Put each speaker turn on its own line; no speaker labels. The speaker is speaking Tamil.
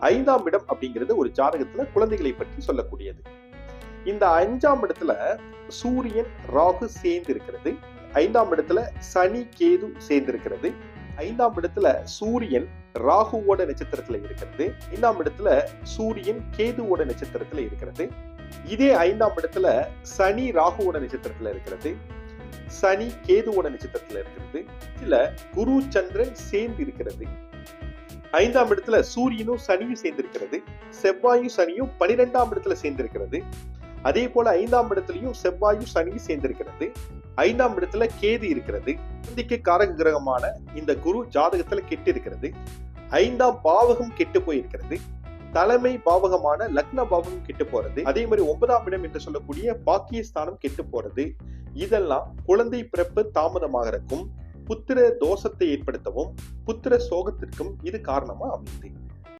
ஐந்தாம் இடம் அப்படிங்கிறது ஒரு ஜாதகத்துல குழந்தைகளை பற்றி சொல்லக்கூடியது. இந்த அஞ்சாம் இடத்துல சூரியன் ராகு சேர்ந்து இருக்கிறது ஐந்தாம் இடத்துல சனி கேது சேர்ந்து இருக்கிறது ஐந்தாம் இடத்துல சூரியன் ராகுவோட நட்சத்திரத்துல இருக்கிறது. ஐந்தாம் இடத்துல சூரியன் கேதுவோட நட்சத்திரத்துல இருக்கிறது. இதே ஐந்தாம் இடத்துல சனி ராகுவோட நட்சத்திரத்துல இருக்கிறது. சனி கேதுவோட நட்சத்திரத்துல இருக்கிறது. இதுல குரு சந்திரன் சேர்ந்து இருக்கிறது ஐந்தாம் இடத்துல சூரியனும் சனியும் சேர்ந்திருக்கிறது. செவ்வாயும் சனியும் பனிரெண்டாம் இடத்துல சேர்ந்திருக்கிறது. அதே போல ஐந்தாம் இடத்துலயும் செவ்வாயும் சனியும் சேர்ந்திருக்கிறது. ஐந்தாம் இடத்துல கேது இருக்கிறது. குழந்தைக்கு காரக கிரகமான இந்த குரு ஜாதகத்துல கெட்டு இருக்கிறது ஐந்தாம் பாவகம் கெட்டு போயிருக்கிறது. தலைமை பாவகமான லக்ன பாவகம் கெட்டு போறது. அதே மாதிரி ஒன்பதாம் இடம் என்று சொல்லக்கூடிய பாக்கியஸ்தானம் கெட்டு போறது. இதெல்லாம் குழந்தை பிறப்பு தாமதமாகறதுக்கும் புத்திர தோஷத்தை ஏற்படுத்தவும் புத்திர சோகத்திற்கும் இது காரணமா அமையுது